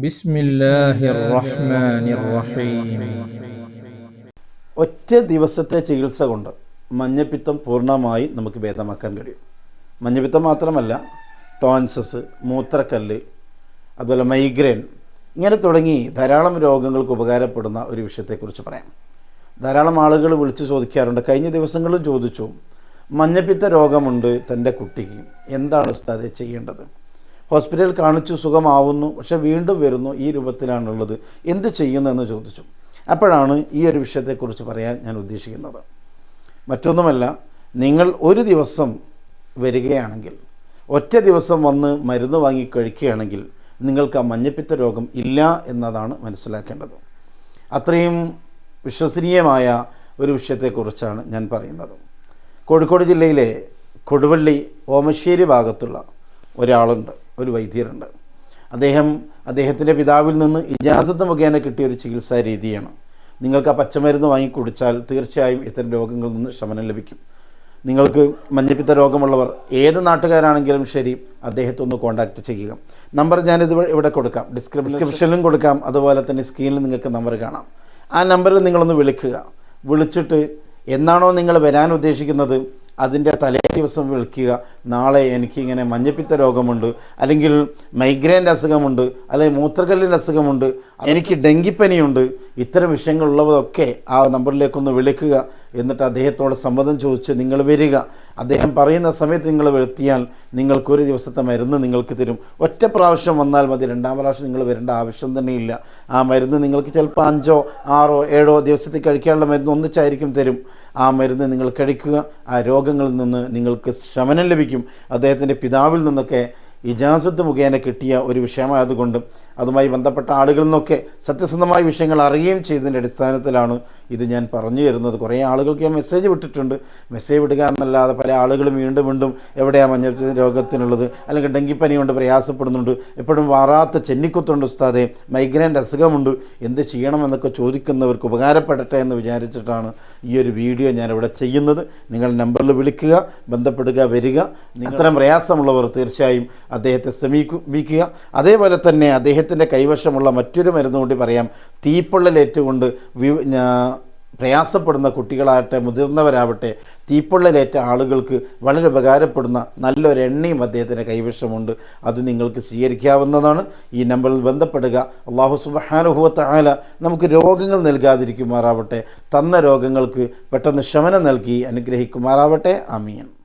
بسم الله الرحمن الرحيم ഒറ്റ ദിവസത്തെ ചികിത്സ കൊണ്ട് മഞ്ഞപ്പിത്തം പൂർണ്ണമായി നമുക്ക് ഭേദമാക്കാൻ കഴിയും മഞ്ഞപ്പിത്തം മാത്രമല്ല ടോൺസസ് മൂത്രക്കല്ല് അതുപോലെ മൈഗ്രെയിൻ ഇങ്ങനെ തുടങ്ങി ധാരാളം രോഗങ്ങൾക്ക് ഉപകാരപ്പെടുന്ന ഒരു വിഷയത്തെക്കുറിച്ച് പറയാം ധാരാളം ആളുകൾ വിളിച്ച് ചോദിക്കാറുണ്ട് കഴിഞ്ഞ ദിവസങ്ങളും ചോദിച്ചു മഞ്ഞപ്പിത്ത രോഗമുണ്ട് തൻ്റെ കുട്ടിക്ക് എന്താണ് ഉസ്താദെ ചെയ്യേണ്ടത് ഹോസ്പിറ്റലിൽ കാണിച്ചു സുഖമാവുന്നു പക്ഷെ വീണ്ടും വരുന്നു ഈ രൂപത്തിലാണുള്ളത്. എന്ത് ചെയ്യുന്നു എന്ന് ചോദിച്ചു. അപ്പോഴാണ് ഈ ഒരു വിഷയത്തെക്കുറിച്ച് പറയാൻ ഞാൻ ഉദ്ദേശിക്കുന്നത്. മറ്റൊന്നുമല്ല നിങ്ങൾ ഒരു ദിവസം വരികയാണെങ്കിൽ ഒറ്റ ദിവസം വന്ന് മരുന്ന് വാങ്ങി കഴിക്കുകയാണെങ്കിൽ നിങ്ങൾക്ക് ആ മഞ്ഞപ്പിത്ത രോഗം ഇല്ല എന്നതാണ് മനസ്സിലാക്കേണ്ടത്. അത്രയും വിശ്വസനീയമായ ഒരു വിഷയത്തെക്കുറിച്ചാണ് ഞാൻ പറയുന്നത്. കോഴിക്കോട് ജില്ലയിലെ കൊടുവള്ളി ഓമശ്ശേരി ഭാഗത്തുള്ള ഒരാളുണ്ട്. ഒരു വൈദ്യരുണ്ട്. അദ്ദേഹം അദ്ദേഹത്തിന്റെ പിതാവിൽ നിന്ന് ഇജാസത്ത് മുഖേന കിട്ടിയ ഒരു ചികിത്സാ രീതിയാണ്. നിങ്ങൾക്ക് ആ പച്ചമരുന്ന് വാങ്ങി കുടിച്ചാൽ തീർച്ചയായും ഇത്തരം രോഗങ്ങളിൽ നിന്ന് ശമനം ലഭിക്കും. നിങ്ങൾക്ക് മഞ്ഞപ്പിത്ത രോഗമുള്ളവർ ഏത് നാട്ടുകാരാണെങ്കിലും ശരി അദ്ദേഹത്തെ ഒന്ന് കോൺടാക്റ്റ് ചെയ്യുക. നമ്പർ ഞാനിത് ഇവിടെ കൊടുക്കാം. ഡിസ്ക്രിപ്ഷനിലും കൊടുക്കാം. അതുപോലെ തന്നെ സ്ക്രീനിൽ നിങ്ങൾക്ക് നമ്പർ കാണാം. ആ നമ്പറിൽ നിങ്ങളൊന്ന് വിളിക്കുക. വിളിച്ചിട്ട് എന്നാണോ നിങ്ങൾ വരാൻ ഉദ്ദേശിക്കുന്നത്? അതിന്റെ തലേ ദിവസം വിളിക്കുക. നാളെ എനിക്കിങ്ങനെ മഞ്ഞപ്പിത്ത രോഗമുണ്ട് അല്ലെങ്കിൽ മൈഗ്രെയിന്റെ അസുഖമുണ്ട് അല്ലെങ്കിൽ മൂത്രക്കല്ലിന്റെ അസുഖമുണ്ട് എനിക്ക് ഡെങ്കിപ്പനിയുണ്ട് ഇത്തരം വിഷയങ്ങളുള്ളതൊക്കെ ആ നമ്പറിലേക്കൊന്ന് വിളിക്കുക. എന്നിട്ട് അദ്ദേഹത്തോട് സമ്മതം ചോദിച്ച് നിങ്ങൾ വരിക. അദ്ദേഹം പറയുന്ന സമയത്ത് നിങ്ങൾ എത്തിയാൽ നിങ്ങൾക്കൊരു ദിവസത്തെ മരുന്ന് നിങ്ങൾക്ക് തരും. ഒറ്റ പ്രാവശ്യം വന്നാൽ മതി. രണ്ടാം പ്രാവശ്യം നിങ്ങൾ വരേണ്ട ആവശ്യം തന്നെയില്ല. ആ മരുന്ന് നിങ്ങൾക്ക് ചിലപ്പോൾ അഞ്ചോ ആറോ ഏഴോ ദിവസത്തിൽ കഴിക്കാനുള്ള മരുന്ന് ഒന്നിച്ചായിരിക്കും തരും. ആ മരുന്ന് നിങ്ങൾ കഴിക്കുക. ആ രോഗങ്ങളിൽ നിന്ന് നിങ്ങൾക്ക് ശമനം ലഭിക്കും. അദ്ദേഹത്തിന്റെ പിതാവിൽ നിന്നൊക്കെ ഇജാസത്ത് മുഖേന കിട്ടിയ ഒരു വിഷയമായതുകൊണ്ട് അതുമായി ബന്ധപ്പെട്ട ആളുകളിൽ നിന്നൊക്കെ സത്യസന്ധമായ വിഷയങ്ങൾ അറിയുകയും ചെയ്തതിന്റെ അടിസ്ഥാനത്തിലാണ് ഇത് ഞാൻ പറഞ്ഞു തരുന്നത്. കുറേ ആളുകൾക്ക് ഞാൻ മെസ്സേജ് വിട്ടിട്ടുണ്ട്. മെസ്സേജ് വിടുക എന്നല്ലാതെ പല ആളുകളും വീണ്ടും വീണ്ടും എവിടെയാണ് മഞ്ഞ രോഗത്തിനുള്ളത്? അല്ലെങ്കിൽ ഡെങ്കിപ്പനി കൊണ്ട് പ്രയാസപ്പെടുന്നുണ്ട്. എപ്പോഴും വാറാത്ത ചെന്നിക്കുത്തുണ്ട് ഉസ്താദെ. മൈഗ്രെയിന്റെ അസുഖമുണ്ട് എന്ത് ചെയ്യണമെന്നൊക്കെ ചോദിക്കുന്നവർക്ക് ഉപകാരപ്പെടട്ടെ എന്ന് വിചാരിച്ചിട്ടാണ് ഈ ഒരു വീഡിയോ ഞാനിവിടെ ചെയ്യുന്നത്. നിങ്ങൾ നമ്പറിൽ വിളിക്കുക ബന്ധപ്പെടുക വരിക. അത്തരം പ്രയാസമുള്ളവർ തീർച്ചയായും അദ്ദേഹത്തെ സമീപിക്കുക. അതേപോലെ തന്നെ അദ്ദേഹത്തിന്റെ കൈവശമുള്ള മറ്റൊരു മരുന്ന് കൂടി പറയാം. തീപ്പൊള്ളലേറ്റുകൊണ്ട് വി പ്രയാസപ്പെടുന്ന കുട്ടികളാകട്ടെ മുതിർന്നവരാവട്ടെ തീപ്പൊള്ളലേറ്റ ആളുകൾക്ക് വളരെ ഉപകാരപ്പെടുന്ന നല്ലൊരു എണ്ണയും അദ്ദേഹത്തിന്റെ കൈവശമുണ്ട്. അത് നിങ്ങൾക്ക് സ്വീകരിക്കാവുന്നതാണ്. ഈ നമ്പറിൽ ബന്ധപ്പെടുക. അള്ളാഹു സുബാനുഭവത്ത ആല നമുക്ക് രോഗങ്ങൾ നൽകാതിരിക്കുമാറാവട്ടെ. തന്ന രോഗങ്ങൾക്ക് പെട്ടെന്ന് ശമനം നൽകി അനുഗ്രഹിക്കുമാറാവട്ടെ. ആമീൻ.